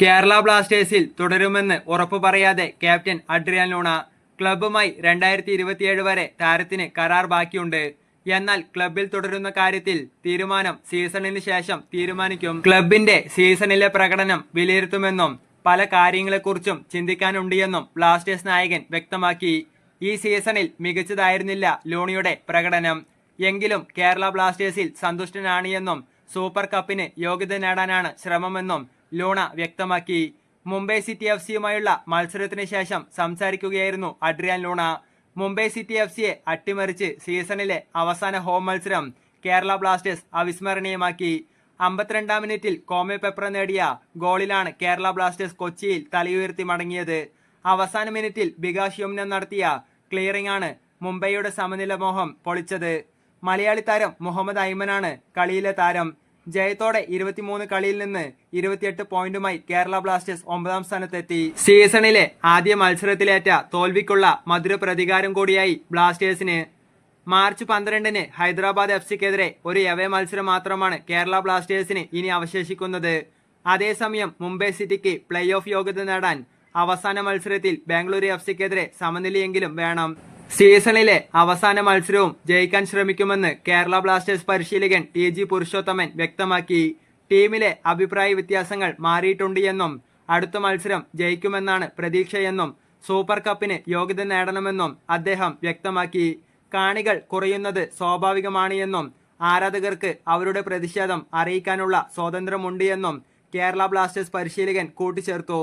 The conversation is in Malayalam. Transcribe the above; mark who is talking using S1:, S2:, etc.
S1: കേരള ബ്ലാസ്റ്റേഴ്സിൽ തുടരുമെന്ന് ഉറപ്പു പറയാതെ ക്യാപ്റ്റൻ അഡ്രിയാൻ ലൂണ ക്ലബ്ബുമായി രണ്ടായിരത്തി ഇരുപത്തിയേഴ് വരെ താരത്തിന് കരാർ ബാക്കിയുണ്ട്. എന്നാൽ ക്ലബിൽ തുടരുന്ന കാര്യത്തിൽ തീരുമാനം സീസണിന് ശേഷം തീരുമാനിക്കും. ക്ലബിന്റെ സീസണിലെ പ്രകടനം വിലയിരുത്തുമെന്നും പല കാര്യങ്ങളെക്കുറിച്ചും ചിന്തിക്കാനുണ്ട് എന്നും ബ്ലാസ്റ്റേഴ്സ് നായകൻ വ്യക്തമാക്കി. ഈ സീസണിൽ മികച്ചതായിരുന്നില്ല ലൂണിയുടെ പ്രകടനം. എങ്കിലും കേരള ബ്ലാസ്റ്റേഴ്സിൽ സന്തുഷ്ടനാണ് എന്നും സൂപ്പർ കപ്പിന് യോഗ്യത നേടാനാണ് ശ്രമമെന്നും ലൂണ വ്യക്തമാക്കി. മുംബൈ സിറ്റി എഫ് സിയുമായുള്ള മത്സരത്തിന് ശേഷം സംസാരിക്കുകയായിരുന്നു Adrian Luna. Mumbai City F സിയെ അട്ടിമറിച്ച് സീസണിലെ അവസാന ഹോം മത്സരം കേരള ബ്ലാസ്റ്റേഴ്സ് അവിസ്മരണീയമാക്കി. അമ്പത്തിരണ്ടാം മിനിറ്റിൽ കോമെ പെപ്ര നേടിയ ഗോളിലാണ് കേരള ബ്ലാസ്റ്റേഴ്സ് കൊച്ചിയിൽ തലയുയർത്തി മടങ്ങിയത്. അവസാന മിനിറ്റിൽ ബികാഷ് യുമ്നം നടത്തിയ ക്ലിയറിംഗ് ആണ് മുംബൈയുടെ സമനില മോഹം പൊളിച്ചത്. മലയാളി താരം മുഹമ്മദ് ഐമനാണ് കളിയിലെ താരം. ജയത്തോടെ ഇരുപത്തിമൂന്ന് കളിയിൽ നിന്ന് ഇരുപത്തിയെട്ട് പോയിന്റുമായി കേരള ബ്ലാസ്റ്റേഴ്സ് ഒമ്പതാം സ്ഥാനത്തെത്തി. സീസണിലെ ആദ്യ മത്സരത്തിലേറ്റ തോൽവിക്കുള്ള മധുര പ്രതികാരം കൂടിയായി ബ്ലാസ്റ്റേഴ്സിന്. മാർച്ച് പന്ത്രണ്ടിന് ഹൈദരാബാദ് എഫ് സിക്കെതിരെ ഒരു എവേ മത്സരം മാത്രമാണ് കേരള ബ്ലാസ്റ്റേഴ്സിന് ഇനി അവശേഷിക്കുന്നത്. അതേസമയം മുംബൈ സിറ്റിക്ക് പ്ലേ ഓഫ് യോഗ്യത നേടാൻ അവസാന മത്സരത്തിൽ ബാംഗ്ലൂർ എഫ് സിക്കെതിരെ സമനിലയെങ്കിലും വേണം. സീസണിലെ അവസാന മത്സരവും ജയിക്കാൻ ശ്രമിക്കുമെന്ന് കേരള ബ്ലാസ്റ്റേഴ്സ് പരിശീലകൻ ടി ജി പുരുഷോത്തമൻ വ്യക്തമാക്കി. ടീമിലെ അഭിപ്രായ വ്യത്യാസങ്ങൾ മാറിയിട്ടുണ്ട് എന്നും അടുത്ത മത്സരം ജയിക്കുമെന്നാണ് പ്രതീക്ഷയെന്നും സൂപ്പർ കപ്പിന് യോഗ്യത നേടണമെന്നും അദ്ദേഹം വ്യക്തമാക്കി. കാണികൾ കുറയുന്നത് സ്വാഭാവികമാണ് എന്നും ആരാധകർക്ക് അവരുടെ പ്രതിഷേധം അറിയിക്കാനുള്ള സ്വാതന്ത്ര്യമുണ്ട് എന്നും കേരള ബ്ലാസ്റ്റേഴ്സ് പരിശീലകൻ കൂട്ടിച്ചേർത്തു.